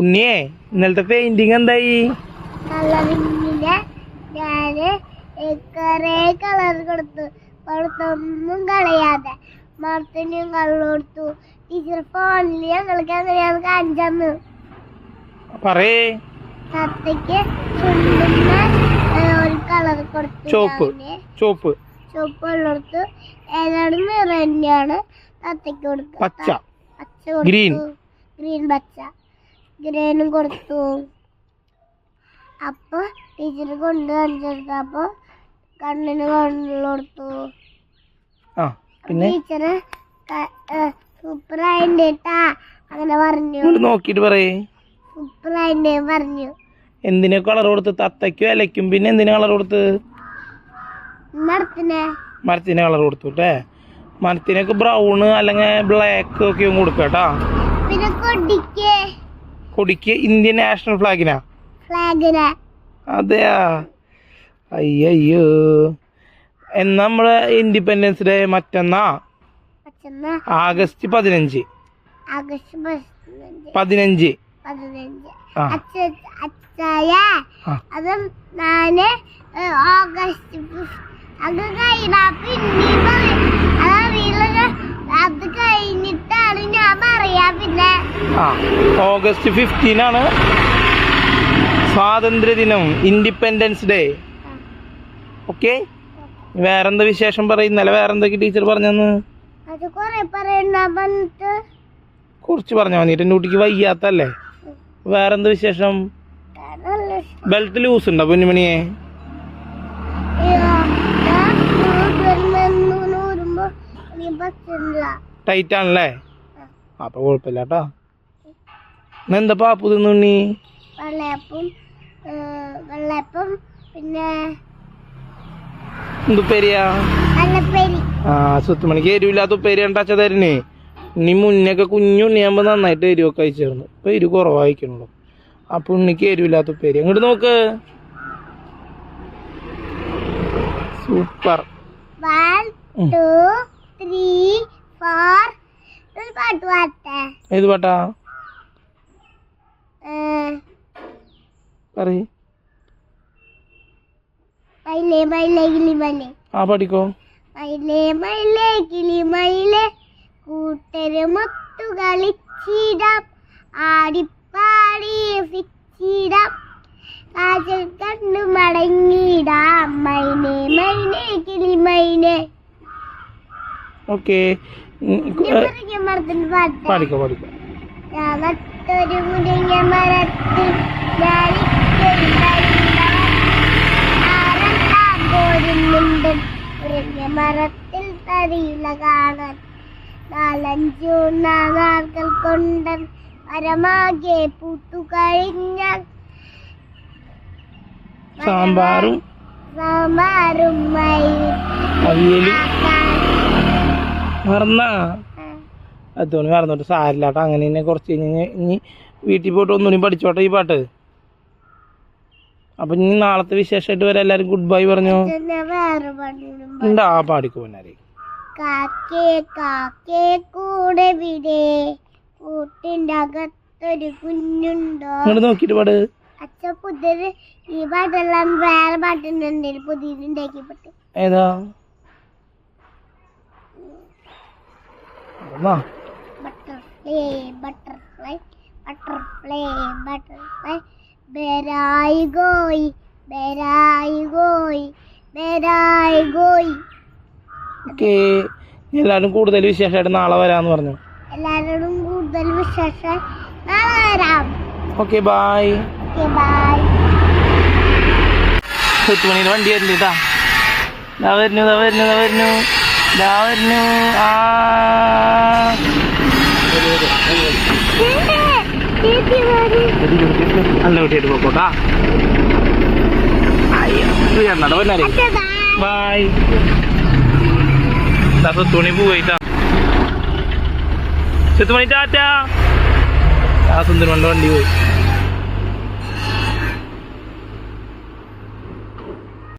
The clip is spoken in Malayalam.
ഉണ്ണിയേ ഇന്നലത്തെ പെയിന്റിങ് എന്തായി? ഞാൻ കൊറേ കളർ കൊടുത്തു. കൊടുത്തൊന്നും കളയാതെ മരത്തിനും കളർ കൊടുത്തു. ടീച്ചർ ഫോണിൽ ഞങ്ങൾക്ക് അങ്ങനെയാണ് കാണിച്ചന്ന്. പറയേ. തത്തയ്ക്ക് ഒരു കളർ കൊടുത്തു ചോപ്പ് ചോപ്പ് ചോപ്പ് ചുവപ്പ് കളർ കൊടുത്തു. ഏതാണ് നിറ തന്നെയാണ് തത്തയ്ക്ക് കൊടുത്തത്. പച്ച. പച്ച Green. ഗ്രീൻ പച്ച. ഗ്രീനും കൊടുത്തു. അപ്പൊ ടീച്ചർ കൊണ്ട് കാണിച്ചെടുത്തപ്പോ കണ്ണിന് കണ്ണിൽ കൊടുത്തു. ടീച്ചറ് സൂപ്പർ ആയിട്ടാ ട്ടാ അങ്ങനെ പറഞ്ഞു. നോക്കിട്ട് പറയേ. സൂപ്പർ ആയിട്ട് പറഞ്ഞു. എന്തിനാ കളർ കൊടുത്ത് തത്തയ്ക്കും ഇലയ്ക്കും പിന്നെ എന്തിനാ കളർ കൊടുത്ത്? മരത്തിനെ. മരത്തിന് കളർ കൊടുത്തു അല്ലേ മരത്തിനൊക്കെ ബ്രൗണ് അല്ലെങ്കിൽ ബ്ലാക്ക് ഒക്കെ കൊടുക്കട്ടാ കേട്ടാ. പിന്നെ കൊടിക്ക്. കൊടിക്ക് ഇന്ത്യൻ നാഷണൽ ഫ്ലാഗിനാ? ഫ്ലാഗിനെ. അതെയാ? അയ്യോ എന്നാ നമ്മൾ ഇൻഡിപെൻഡൻസ് ഡേ മറ്റന്നാ? ആഗസ്റ്റ് പതിനഞ്ച്. പതിനഞ്ച്. ഞാൻ ഓഗസ്റ്റ് കഴിഞ്ഞ അത് കഴിഞ്ഞിട്ടാണ് ഞാൻ പറയാ പിന്നെ ആ ഓഗസ്റ്റ് ഫിഫ്റ്റീനാണ് സ്വാതന്ത്ര്യദിനം സ്വാതന്ത്ര്യ ദിനം ഇൻഡിപെൻഡൻസ് ഡേ ഓക്കെ വേറെന്താ വിശേഷം പറയും? ഇന്നലെ വേറെന്തൊക്കെ ടീച്ചർ പറഞ്ഞെന്ന്? കുറച്ച് പറഞ്ഞാൽ മതി. എന്റെ ഡ്യൂട്ടിക്ക് വയ്യാത്തല്ലേ? വേറെന്താ വിശേഷം? ബെൽറ്റ് ലൂസ് ഉണ്ടോ പൊന്നുമണിയെ? ടൈറ്റ് ആണല്ലേ? അപ്പൊ കുഴപ്പമില്ല കേട്ടോ എന്താ പാപ്പു തിന്നുണ്ണി? വെള്ളയപ്പം പിന്നെ വെള്ളപ്പേരി ആ സുത്തുമണിക്ക് എരിവില്ലാത്ത ഉപ്പേരി ഉണ്ടാച്ച തരണേ ഇനി മുന്നൊക്കെ കുഞ്ഞുണ്ണിയാകുമ്പോ നന്നായിട്ട് എരിവൊക്കെ അയച്ചിരുന്നു ഇപ്പൊ എരിവ് കുറവായിരിക്കണല്ലോ അപ്പൊ ഉണ്ണിക്ക് എരിവില്ലാത്ത ഉപ്പേരി. അങ്ങോട്ട് നോക്ക്. സൂപ്പർ. ഏത് പാട്ടാ? പറയ്. മയിലേ മൈലേ കിളി മൈലേ. ആ പഠിക്കോ. മൈലേ കൂട്ടരുമൊത്തു കളിച്ചിടാം ആടിപ്പാടി രസിച്ചിടാം. കാജൽ കണ്ണു മടങ്ങിടാം മൈനേ മൈനേ കിളി മൈനേ ഓക്കെ. പാടിക്കോ പാടിക്കോ ഞാൻ മുറിഞ്ഞ മരത്തിൽ ഞാനിക്കൊരു മുറിഞ്ഞ മരത്തിൽ തരിയില കാണാൻ നാലഞ്ചു നാനാൾകൾ കൊണ്ടൻ മരമാകെ പൂത്തു കഴിഞ്ഞാൽ സാമ്പാറും സാമ്പാറും മറന്നാ? അതുകൊണ്ട് മറന്നോട്ട്. സാരില്ലാട്ടോ. അങ്ങനെ തന്നെ കുറച്ച് കഴിഞ്ഞ് ഇനി വീട്ടിൽ പോയിട്ട് ഒന്നുകൂടി പഠിച്ചോട്ടെ ഈ പാട്ട്? അപ്പൊ ഇനി നാളത്തെ വിശേഷമായിട്ട് വരെ എല്ലാരും ഗുഡ് ബൈ പറഞ്ഞു? ഉണ്ടാ ആ പാടിക്കോ പൊന്നാരെ. കാക്കേ കാക്കേ കൂടെ വിടെ. കൂട്ടിന്റെ അകത്തൊരു കുഞ്ഞുണ്ടോ? ഇങ്ങോട്ട് നോക്കിട്ട് പാട്. ഈ പാട്ടെല്ലാം വേറെ പാട്ടുണ്ട് പുതിയതുണ്ടാക്കി പാട്ട് ഏതാ? ബട്ടർഫ്ലൈ ബട്ടർഫ്ലൈ ബട്ടർഫ്ലൈ ബട്ടർഫ്ലൈ ബെരായി ഗോയി ബെരായി ഗോയി ബെരായി ഗോയി ഓക്കെ. എല്ലാരും കൂടുതൽ വിശേഷമായിട്ട് നാളെ വരാന്ന് പറഞ്ഞു. എല്ലാവരോടും കൂടുതൽ വിശേഷം നാളെ വരാം. Okay bye. ഓക്കെ ബൈ പത്ത് മണിയുടെ വണ്ടി വരുന്നു വരുന്നു വരുന്നു വരുന്നു. വരുന്നു. ആ. നല്ല കുട്ടിയായിട്ട് പോക്കോട്ടാ പോയിട്ടാ ചെത്തുമണി ടാറ്റ. ആ സുന്ദരമണ്ട വണ്ടി പോയി.